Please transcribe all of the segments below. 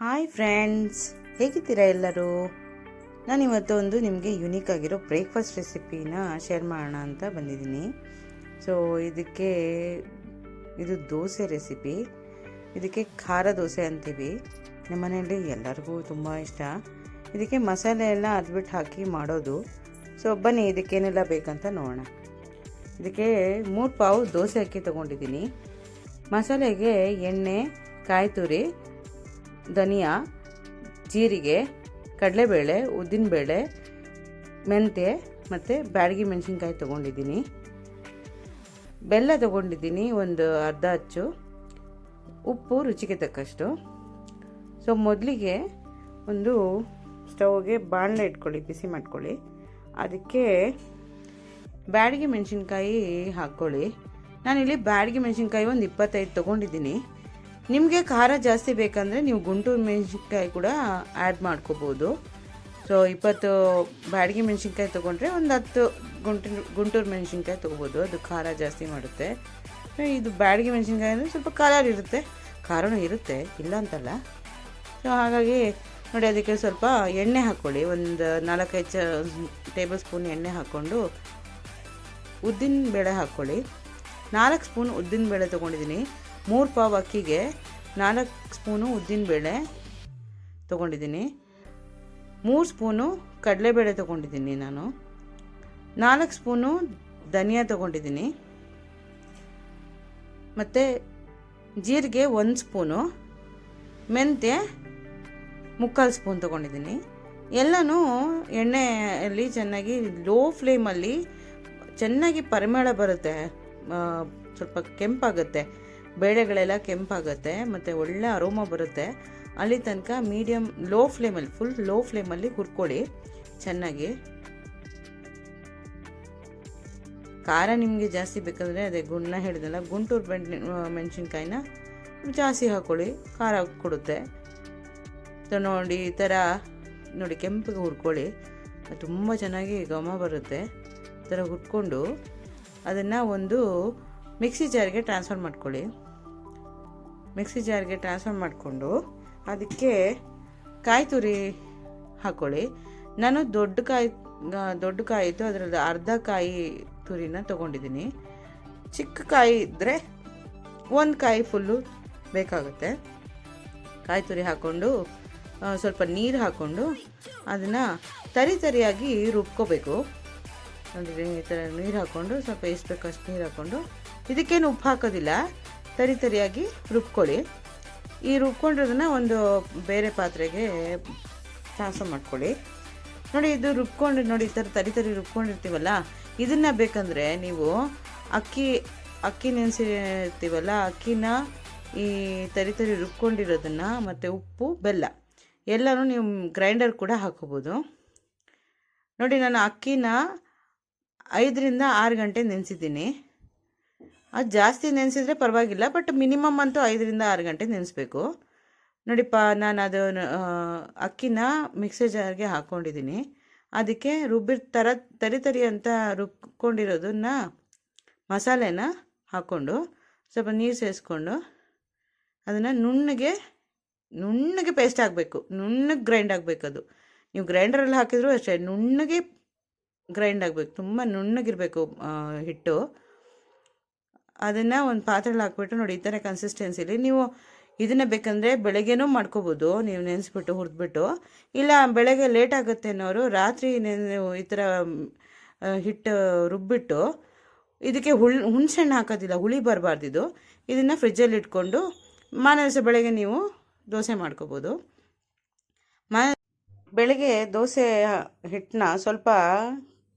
Hi friends ಹೇಗಿದ್ದೀರಾ ಎಲ್ಲರೂ? ನಾನು ಇವತ್ತು ಒಂದು ನಿಮಗೆ ಯುನೀಕ್ ಆಗಿರೋ ಬ್ರೇಕ್ಫಾಸ್ಟ್ ರೆಸಿಪಿನ ಶೇರ್ ಮಾಡೋಣ ಅಂತ ಬಂದಿದ್ದೀನಿ. ಸೊ ಇದಕ್ಕೆ ಇದು ದೋಸೆ ರೆಸಿಪಿ ಇದಕ್ಕೆ ಖಾರ ದೋಸೆ ಅಂತೀವಿ. ನಮ್ಮ ಮನೆಯಲ್ಲಿ ಎಲ್ಲರಿಗೂ ತುಂಬ ಇಷ್ಟ. ಇದಕ್ಕೆ ಮಸಾಲೆ ಎಲ್ಲ ಅದ್ಬಿಟ್ಟು ಹಾಕಿ ಮಾಡೋದು. ಸೊ ಬನ್ನಿ, ಇದಕ್ಕೇನೆಲ್ಲ ಬೇಕಂತ ನೋಡೋಣ. ಇದಕ್ಕೆ ಮೂರು ಪಾವು ದೋಸೆ ಅಕ್ಕಿ ತೊಗೊಂಡಿದ್ದೀನಿ. ಮಸಾಲೆಗೆ ಎಣ್ಣೆ, ಕಾಯಿ ತುರಿ ಧನಿಯಾ, ಜೀರಿಗೆ, ಕಡಲೆಬೇಳೆ, ಉದ್ದಿನಬೇಳೆ, ಮೆಂತ್ಯ ಮತ್ತು ಬ್ಯಾಡಗಿ ಮೆಣಸಿನ್ಕಾಯಿ ತೊಗೊಂಡಿದ್ದೀನಿ. ಬೆಲ್ಲ ತೊಗೊಂಡಿದ್ದೀನಿ ಒಂದು ಅರ್ಧ ಅಚ್ಚು. ಉಪ್ಪು ರುಚಿಗೆ ತಕ್ಕಷ್ಟು. ಸೊ ಮೊದಲಿಗೆ ಒಂದು ಸ್ಟವ್ಗೆ ಬಾಣಲೆ ಇಟ್ಕೊಳ್ಳಿ, ಬಿಸಿ ಮಾಡ್ಕೊಳ್ಳಿ. ಅದಕ್ಕೆ ಬ್ಯಾಡಗಿ ಮೆಣಸಿನ್ಕಾಯಿ ಹಾಕ್ಕೊಳ್ಳಿ. ನಾನಿಲ್ಲಿ ಬ್ಯಾಡಗಿ ಮೆಣಸಿನ್ಕಾಯಿ ಒಂದು ಇಪ್ಪತ್ತೈದು ತೊಗೊಂಡಿದ್ದೀನಿ. ನಿಮಗೆ ಖಾರ ಜಾಸ್ತಿ ಬೇಕಂದರೆ ನೀವು ಗುಂಟೂರು ಮೆಣಸಿನ್ಕಾಯಿ ಕೂಡ ಆ್ಯಡ್ ಮಾಡ್ಕೋಬೋದು. ಸೊ ಇಪ್ಪತ್ತು ಬ್ಯಾಡಗಿ ಮೆಣಸಿನ್ಕಾಯಿ ತೊಗೊಂಡ್ರೆ ಒಂದು ಹತ್ತು ಗುಂಟೂರು ಗುಂಟೂರು ಮೆಣಸಿನ್ಕಾಯಿ ತೊಗೋಬೋದು. ಅದು ಖಾರ ಜಾಸ್ತಿ ಮಾಡುತ್ತೆ. ಇದು ಬ್ಯಾಡಗಿ ಮೆಣಸಿನ್ಕಾಯಿ ಅಂದರೆ ಸ್ವಲ್ಪ ಕಲರ್ ಇರುತ್ತೆ. ಖಾರನೂ ಇರುತ್ತೆ, ಇಲ್ಲ ಅಂತಲ್ಲ. ಸೊ ಹಾಗಾಗಿ ನೋಡಿ, ಅದಕ್ಕೆ ಸ್ವಲ್ಪ ಎಣ್ಣೆ ಹಾಕ್ಕೊಳ್ಳಿ ಒಂದು ನಾಲ್ಕೈದು ಚ, ಟೇಬಲ್ ಸ್ಪೂನ್ ಎಣ್ಣೆ ಹಾಕ್ಕೊಂಡು ಉದ್ದಿನ ಬೇಳೆ ಹಾಕ್ಕೊಳ್ಳಿ ನಾಲ್ಕು ಸ್ಪೂನ್ ಉದ್ದಿನ ಬೇಳೆ ತೊಗೊಂಡಿದ್ದೀನಿ. ಮೂರು ಪಾವ್ ಅಕ್ಕಿಗೆ ನಾಲ್ಕು ಸ್ಪೂನು ಉದ್ದಿನ ಬೇಳೆ ತೊಗೊಂಡಿದ್ದೀನಿ. ಮೂರು ಸ್ಪೂನು ಕಡಲೆಬೇಳೆ ತೊಗೊಂಡಿದ್ದೀನಿ ನಾನು. ನಾಲ್ಕು ಸ್ಪೂನು ಧನಿಯಾ ತೊಗೊಂಡಿದ್ದೀನಿ. ಮತ್ತು ಜೀರಿಗೆ ಒಂದು ಸ್ಪೂನು, ಮೆಂತ್ಯ ಮುಕ್ಕಾಲು ಸ್ಪೂನ್ ತೊಗೊಂಡಿದ್ದೀನಿ. ಎಲ್ಲನೂ ಎಣ್ಣೆಯಲ್ಲಿ ಚೆನ್ನಾಗಿ ಲೋ ಫ್ಲೇಮಲ್ಲಿ ಚೆನ್ನಾಗಿ ಪರಿಮಳ ಬರುತ್ತೆ ಸ್ವಲ್ಪ ಕೆಂಪಾಗುತ್ತೆ. ಬೇಳೆಗಳೆಲ್ಲ ಕೆಂಪಾಗುತ್ತೆ, ಮತ್ತು ಒಳ್ಳೆ ಅರೋಮ ಬರುತ್ತೆ. ಅಲ್ಲಿ ತನಕ ಮೀಡಿಯಮ್ ಲೋ ಫ್ಲೇಮಲ್ಲಿ ಫುಲ್ ಲೋ ಫ್ಲೇಮಲ್ಲಿ ಹುರ್ಕೊಳ್ಳಿ ಚೆನ್ನಾಗಿ. ಖಾರ ನಿಮಗೆ ಜಾಸ್ತಿ ಬೇಕಂದರೆ ಅದೇ ಗುಣ್ಣ ಹೇಳಿದಲ್ಲ, ಗುಂಟೂರು ಬೆಣ್ಣೆ ಮೆಣಸಿನ್ಕಾಯಿನ ಜಾಸ್ತಿ ಹಾಕ್ಕೊಳ್ಳಿ ಖಾರ ಕೊಡುತ್ತೆ. ಸೊ ನೋಡಿ, ಈ ಥರ ನೋಡಿ ಕೆಂಪಿಗೆ ಹುರ್ಕೊಳ್ಳಿ ತುಂಬ ಚೆನ್ನಾಗಿ ಘಮ ಬರುತ್ತೆ. ಈ ಥರ ಹುರ್ಕೊಂಡು ಅದನ್ನು ಒಂದು ಮಿಕ್ಸಿ ಜಾರಿಗೆ ಟ್ರಾನ್ಸ್ಫರ್ ಮಾಡ್ಕೊಳ್ಳಿ. ಮಿಕ್ಸಿ ಜಾರ್ಗೆ ಟ್ರಾನ್ಸ್ಫರ್ ಮಾಡಿಕೊಂಡು ಅದಕ್ಕೆ ಕಾಯಿ ತುರಿ ಹಾಕ್ಕೊಳ್ಳಿ ನಾನು ದೊಡ್ಡ ಕಾಯಿ ದೊಡ್ಡ ಕಾಯಿ ಇತ್ತು, ಅದರದ್ದು ಅರ್ಧ ಕಾಯಿ ತುರಿನ ತೊಗೊಂಡಿದ್ದೀನಿ. ಚಿಕ್ಕ ಕಾಯಿ ಇದ್ದರೆ ಒಂದು ಕಾಯಿ ಫುಲ್ಲು ಬೇಕಾಗುತ್ತೆ. ಕಾಯಿ ತುರಿ ಹಾಕ್ಕೊಂಡು ಸ್ವಲ್ಪ ನೀರು ಹಾಕ್ಕೊಂಡು ಅದನ್ನು ತರಿ ತರಿಯಾಗಿ ರುಬ್ಕೋಬೇಕು. ಅಂದರೆ ಈ ಥರ ನೀರು ಹಾಕ್ಕೊಂಡು ಸ್ವಲ್ಪ ಎಷ್ಟು ಬೇಕಷ್ಟು ನೀರು ಹಾಕ್ಕೊಂಡು ಇದಕ್ಕೇನು ಉಪ್ಪು ಹಾಕೋದಿಲ್ಲ. ತರಿ ತರಿಯಾಗಿ ರುಬ್ಕೊಳ್ಳಿ. ಈ ರುಬ್ಕೊಂಡಿರೋದನ್ನು ಒಂದು ಬೇರೆ ಪಾತ್ರೆಗೆ ಟ್ರಾನ್ಸ್ಫರ್ ಮಾಡ್ಕೊಳ್ಳಿ. ನೋಡಿ, ಇದು ರುಬ್ಕೊಂಡು, ನೋಡಿ, ಈ ಥರ ತರಿ ತರಿ ರುಬ್ಕೊಂಡಿರ್ತೀವಲ್ಲ, ಇದನ್ನು ಬೇಕಂದರೆ ನೀವು ಅಕ್ಕಿ ಅಕ್ಕಿ ನೆನೆಸಿರ್ತೀವಲ್ಲ ಅಕ್ಕಿನ ಈ ತರಿ ತರಿ ರುಬ್ಕೊಂಡಿರೋದನ್ನು ಮತ್ತು ಉಪ್ಪು, ಬೆಲ್ಲ, ಎಲ್ಲನೂ ನೀವು ಗ್ರೈಂಡರ್ ಕೂಡ ಹಾಕೋಬೋದು. ನೋಡಿ, ನಾನು ಅಕ್ಕಿನ ಐದರಿಂದ ಆರು ಗಂಟೆ ನೆನೆಸಿದ್ದೀನಿ. ಅದು ಜಾಸ್ತಿ ನೆನೆಸಿದ್ರೆ ಪರವಾಗಿಲ್ಲ, ಬಟ್ ಮಿನಿಮಮ್ ಅಂತೂ ಐದರಿಂದ ಆರು ಗಂಟೆ ನೆನೆಸ್ಬೇಕು. ನೋಡಿಪ್ಪ, ನಾನು ಅದು ಅಕ್ಕಿನ ಮಿಕ್ಸರ್ ಜಾರ್ಗೆ ಹಾಕ್ಕೊಂಡಿದ್ದೀನಿ ಅದಕ್ಕೆ ರುಬ್ಬಿರ್ ಥರ ತರಿ ತರಿ ಅಂತ ರುಬ್ಕೊಂಡಿರೋದನ್ನ ಮಸಾಲೆನ ಹಾಕ್ಕೊಂಡು ಸ್ವಲ್ಪ ನೀರು ಸೇರಿಸ್ಕೊಂಡು ಅದನ್ನು ನುಣ್ಣಗೆ ನುಣ್ಣಗೆ ಪೇಸ್ಟ್ ಆಗಬೇಕು. ನುಣ್ಣಗೆ ಗ್ರೈಂಡ್ ಆಗಬೇಕು ಅದು. ನೀವು ಗ್ರೈಂಡರಲ್ಲಿ ಹಾಕಿದ್ರು ಅಷ್ಟೇ, ನುಣ್ಣಗೆ ಗ್ರೈಂಡ್ ಆಗಬೇಕು. ತುಂಬ ನುಣ್ಣಗಿರಬೇಕು ಹಿಟ್ಟು. ಅದನ್ನು ಒಂದು ಪಾತ್ರೆಲಿ ಹಾಕ್ಬಿಟ್ಟು ನೋಡಿ, ಈ ಥರ ಕನ್ಸಿಸ್ಟೆನ್ಸಿಲಿ ನೀವು ಇದನ್ನು ಬೇಕಂದರೆ ಬೆಳಗ್ಗೆನೂ ಮಾಡ್ಕೋಬೋದು, ನೀವು ನೆನೆಸ್ಬಿಟ್ಟು ಹುರಿದ್ಬಿಟ್ಟು. ಇಲ್ಲ, ಬೆಳಗ್ಗೆ ಲೇಟ್ ಆಗುತ್ತೆ ಅನ್ನೋರು ರಾತ್ರಿ ನೆನೆ ಈ ಥರ ಹಿಟ್ಟು ರುಬ್ಬಿಟ್ಟು ಇದಕ್ಕೆ ಹುಳ್, ಹುಣ್ಸೆಹಣ್ಣು ಹಾಕೋದಿಲ್ಲ, ಹುಳಿ ಬರಬಾರ್ದು ಇದು. ಇದನ್ನು ಫ್ರಿಜ್ಜಲ್ಲಿ ಇಟ್ಕೊಂಡು ಮಾನಸ ದಿವಸ ಬೆಳಗ್ಗೆ ನೀವು ದೋಸೆ ಮಾಡ್ಕೋಬೋದು. ಮಾ, ಬೆಳಗ್ಗೆ ದೋಸೆ ಹಿಟ್ಟನ್ನ ಸ್ವಲ್ಪ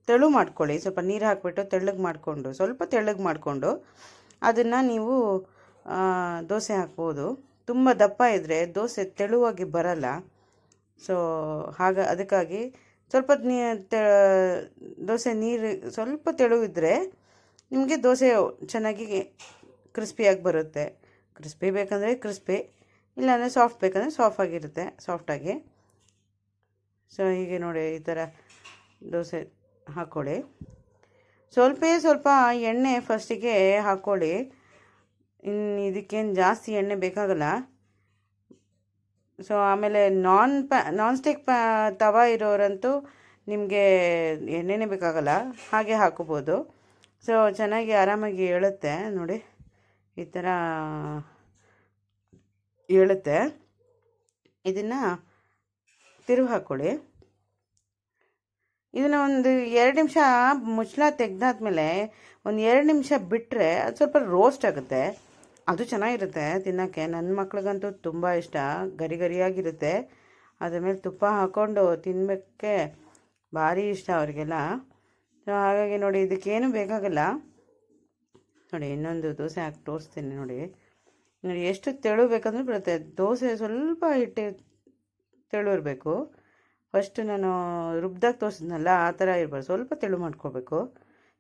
ತೆಳು ಮಾಡ್ಕೊಳ್ಳಿ. ಸ್ವಲ್ಪ ನೀರು ಹಾಕಿಬಿಟ್ಟು ತೆಳ್ಳಗೆ ಮಾಡಿಕೊಂಡು, ಸ್ವಲ್ಪ ತೆಳ್ಳಗೆ ಮಾಡಿಕೊಂಡು ಅದನ್ನು ನೀವು ದೋಸೆ ಹಾಕ್ಬೋದು. ತುಂಬ ದಪ್ಪ ಇದ್ದರೆ ದೋಸೆ ತೆಳುವಾಗಿ ಬರಲ್ಲ. ಸೊ ಹಾಗ, ಅದಕ್ಕಾಗಿ ಸ್ವಲ್ಪ ನೀ ದೋಸೆ ನೀರು, ಸ್ವಲ್ಪ ತೆಳುವಿದ್ರೆ ನಿಮಗೆ ದೋಸೆ ಚೆನ್ನಾಗಿ ಕ್ರಿಸ್ಪಿಯಾಗಿ ಬರುತ್ತೆ. ಕ್ರಿಸ್ಪಿ ಬೇಕಂದರೆ ಕ್ರಿಸ್ಪಿ, ಇಲ್ಲಾಂದರೆ ಸಾಫ್ಟ್ ಬೇಕಂದರೆ ಸಾಫ್ಟ್ ಆಗಿರುತ್ತೆ ಸಾಫ್ಟಾಗಿ ಸೊ ಹೀಗೆ ನೋಡಿ ಈ ಥರ ದೋಸೆ ಹಾಕ್ಕೊಳ್ಳಿ ಸ್ವಲ್ಪ ಸ್ವಲ್ಪ ಎಣ್ಣೆ ಫಸ್ಟಿಗೆ ಹಾಕ್ಕೊಳ್ಳಿ ಇನ್ನು ಇದಕ್ಕೇನು ಜಾಸ್ತಿ ಎಣ್ಣೆ ಬೇಕಾಗಲ್ಲ. ಸೊ ಆಮೇಲೆ ನಾನ್ ಪ್ಯಾ ನಾನ್ ಸ್ಟಿಕ್ ಪ್ಯಾ ತವ ಇರೋರಂತೂ ನಿಮಗೆ ಎಣ್ಣೆನೇ ಬೇಕಾಗಲ್ಲ. ಹಾಗೆ ಹಾಕೋಬೋದು. ಸೊ ಚೆನ್ನಾಗಿ ಆರಾಮಾಗಿ ಹೇಳುತ್ತೆ ನೋಡಿ, ಈ ಥರ ಹೇಳುತ್ತೆ ಇದನ್ನು ತಿರುವು ಹಾಕ್ಕೊಳ್ಳಿ ಇದನ್ನು ಒಂದು ಎರಡು ನಿಮಿಷ ಮುಚ್ಚಳ ತೆಗೆದಾದ್ಮೇಲೆ ಒಂದು ಎರಡು ನಿಮಿಷ ಬಿಟ್ಟರೆ ಅದು ಸ್ವಲ್ಪ ರೋಸ್ಟ್ ಆಗುತ್ತೆ. ಅದು ಚೆನ್ನಾಗಿರುತ್ತೆ ತಿನ್ನೋಕ್ಕೆ. ನನ್ನ ಮಕ್ಳಿಗಂತೂ ತುಂಬ ಇಷ್ಟ. ಗರಿ ಗರಿಯಾಗಿರುತ್ತೆ. ಅದ್ರ ಮೇಲೆ ತುಪ್ಪ ಹಾಕ್ಕೊಂಡು ತಿನ್ನಬೇಕೆ ಭಾರಿ ಇಷ್ಟ ಅವರಿಗೆಲ್ಲ. ಸೊ, ಹಾಗಾಗಿ ನೋಡಿ ಇದಕ್ಕೇನು ಬೇಕಾಗಲ್ಲ. ನೋಡಿ ಇನ್ನೊಂದು ದೋಸೆ ಹಾಕಿ ತೋರಿಸ್ತೀನಿ ನೋಡಿ. ನೋಡಿ ಎಷ್ಟು ತೆಳು ಬೇಕಂದ್ರೆ ಬರುತ್ತೆ. ದೋಸೆ ಸ್ವಲ್ಪ ಹಿಟ್ಟು ತೆಳು ಇರಬೇಕು. ಫಸ್ಟ್ ನಾನು ರುಬ್ದಾಗ ತೋರಿಸಿದ್ನಲ್ಲ, ಆ ಥರ ಇರ್ಬಾರ್ದು ಸ್ವಲ್ಪ ತೆಳು ಮಾಡ್ಕೋಬೇಕು.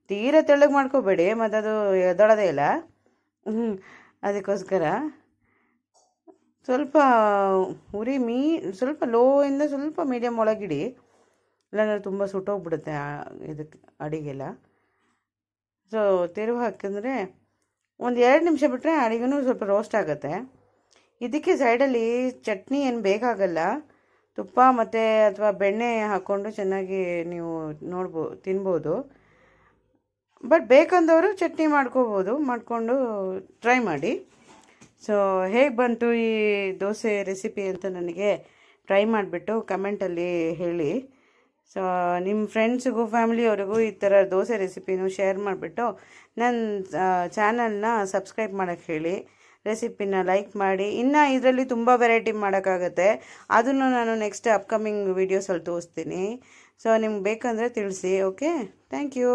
ತೀರ ತೆಳ್ಳಗೆ ಮಾಡ್ಕೋಬೇಡಿ, ಮತ್ತು ಅದು ಎದೊಳದೇ ಇಲ್ಲ. ಅದಕ್ಕೋಸ್ಕರ ಸ್ವಲ್ಪ ಉರಿ ಮೀ, ಸ್ವಲ್ಪ ಲೋಯಿಂದ ಸ್ವಲ್ಪ ಮೀಡಿಯಮ್ ಒಳಗಿಡಿ. ಇಲ್ಲಾಂದ್ರೆ ತುಂಬ ಸುಟ್ಟೋಗ್ಬಿಡುತ್ತೆ ಇದಕ್ಕೆ ಅಡಿಗೆಲ್ಲ. ಸೊ ತಿರುವು ಹಾಕಿದ್ರೆ ಒಂದು ಎರಡು ನಿಮಿಷ ಬಿಟ್ಟರೆ ಅಡಿಗೆನೂ ಸ್ವಲ್ಪ ರೋಸ್ಟ್ ಆಗುತ್ತೆ. ಇದಕ್ಕೆ ಸೈಡಲ್ಲಿ ಚಟ್ನಿ ಏನು ಬೇಕಾಗಲ್ಲ. ತುಪ್ಪ ಮತ್ತು ಅಥವಾ ಬೆಣ್ಣೆ ಹಾಕ್ಕೊಂಡು ಚೆನ್ನಾಗಿ ನೀವು ನೋಡ್ಬೋ, ತಿನ್ಬೋದು. ಬಟ್ ಬೇಕಂದವರು ಚಟ್ನಿ ಮಾಡ್ಕೋಬೋದು, ಮಾಡಿಕೊಂಡು ಟ್ರೈ ಮಾಡಿ. ಸೊ ಹೇಗೆ ಬಂತು ಈ ದೋಸೆ ರೆಸಿಪಿ ಅಂತ ನನಗೆ ಟ್ರೈ ಮಾಡಿಬಿಟ್ಟು ಕಮೆಂಟಲ್ಲಿ ಹೇಳಿ. ಸೊ ನಿಮ್ಮ ಫ್ರೆಂಡ್ಸಿಗೂ ಫ್ಯಾಮಿಲಿಯವ್ರಿಗೂ ಈ ಥರ ದೋಸೆ ರೆಸಿಪಿನೂ ಶೇರ್ ಮಾಡಿಬಿಟ್ಟು ನನ್ನ ಚಾನಲ್ನ ಸಬ್ಸ್ಕ್ರೈಬ್ ಮಾಡೋಕ್ಕೆ ಹೇಳಿ. ರೆಸಿಪಿನ ಲೈಕ್ ಮಾಡಿ. ಇನ್ನು ಇದರಲ್ಲಿ ತುಂಬ ವೆರೈಟಿ ಮಾಡೋಕ್ಕಾಗತ್ತೆ. ಅದನ್ನು ನಾನು ನೆಕ್ಸ್ಟ್ ಅಪ್ಕಮಿಂಗ್ ವೀಡಿಯೋಸಲ್ಲಿ ತೋರಿಸ್ತೀನಿ. ಸೊ ನಿಮ್ಗೆ ಬೇಕಂದರೆ ತಿಳಿಸಿ ಓಕೆ ಥ್ಯಾಂಕ್ ಯು